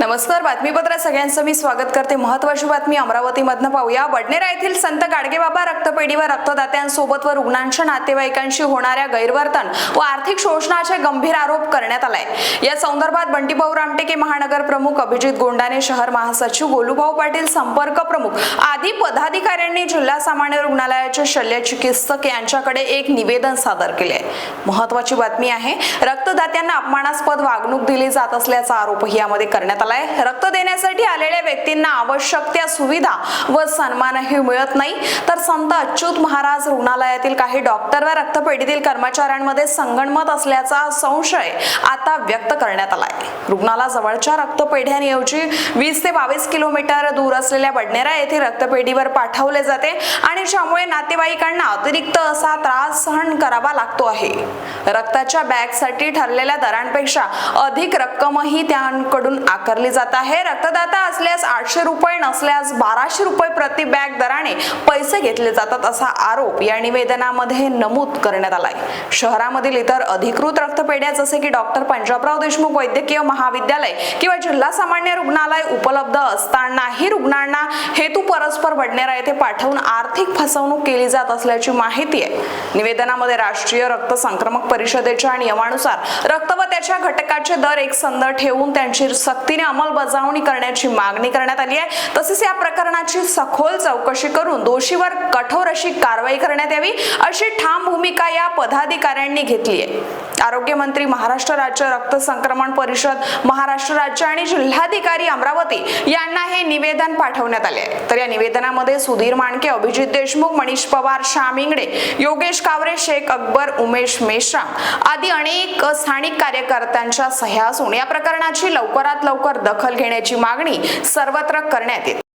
नमस्कार बातमीपत्रात सगळ्यांचं मी स्वागत करते. महत्वाची बातमी अमरावतीमधनं पाहूया. वडनेरा येथील संत गाडगेबाबा रक्तपेढीवर रक्तदात्यांसोबत व रुग्णांच्या नातेवाईकांशी होणाऱ्या गैरवर्तन व आर्थिक शोषणाचे गंभीर आरोप करण्यात आलाय. या संदर्भात बंटीभाऊ रामटेके महानगर प्रमुख अभिजित गोंडाने शहर महासचिव गोलूभाऊ पाटील संपर्क प्रमुख आधी पदाधिकाऱ्यांनी जिल्हा सामान्य रुग्णालयाचे शल्य चिकित्सक यांच्याकडे एक निवेदन सादर केले. महत्वाची बातमी आहे रक्तदात्यांना अपमानास्पद वागणूक दिली जात असल्याचा आरोपही यामध्ये करण्यात आलाय. रक्त देण्यासाठी आलेल्या व्यक्तींना आवश्यक त्या सुविधा व सन्मानही मिळत नाही. तर संत अच्युत महाराज रुग्णालयातील काही डॉक्टर व रक्तपेढीतील कर्मचाऱ्यांमध्ये संगणमत असल्याचा संशय आता व्यक्त करण्यात आलाय. रुग्णाला जवळच्या रक्तपेढ्यांऐवजी वीस ते बावीस किलोमीटर दूर असलेल्या बडनेरा येथे पेढीवर पाठवले जाते आणि ज्यामुळे नातेवाईकांना अतिरिक्त असा त्रास सहन करावा लागतो आहे. रक्ताच्या बॅगसाठी ठरलेल्या दरांपेक्षा अधिक रक्कमही त्यांकडून आकारली जात आहे. रक्तदाता असल्या आठशे रुपये नसल्यास बाराशे रुपये प्रति बॅग दराने पैसे घेतले जातात असा आरोप या निवेदनामध्ये नमूद करण्यात आलाय. शहरामधील इतर अधिकृत रक्तपेढ्या जसे की डॉक्टर पंजाबराव देशमुख वैद्यकीय महाविद्यालय किंवा जिल्हा सामान्य रुग्णालय उपलब्ध असतानाही रुग्णांना हेतू परस्पर बडनेरा येथे पाठवून आर्थिक फसवणूक केली जात असल्याची माहिती आहे. निवेदनामध्ये राष्ट्रीय रक्त संक्रमक परिषदेच्या नियमानुसार रक्त व त्याच्या घटकाचे दर एक संद ठेवून त्यांची सक्तीने अंमलबजावणी करण्याची मागणी करण्यात आली आहे. तसेच या प्रकरणाची सखोल चौकशी करून दोषीवर कठोर अशी कारवाई करण्यात यावी अशी ठाम भूमिका या पदाधिकाऱ्यांनी घेतली आहे. आरोग्यमंत्री महाराष्ट्र राज्य रक्त संक्रमण परिषद महाराष्ट्र राज्य आणि जिल्हाधिकारी अमरावती यांना हे निवेदन पाठवण्यात आले तर या निवेदनामध्ये सुधीर मांडके अभिजित देशमुख मनीष पवार श्याम इंगडे योगेश कावरे शेख अकबर उमेश मेश्राम आदी अनेक स्थानिक कार्यकर्त्यांच्या सह्या असून या प्रकरणाची लवकरात लवकर दखल घेण्याची मागणी सर्वत्र करण्यात येते.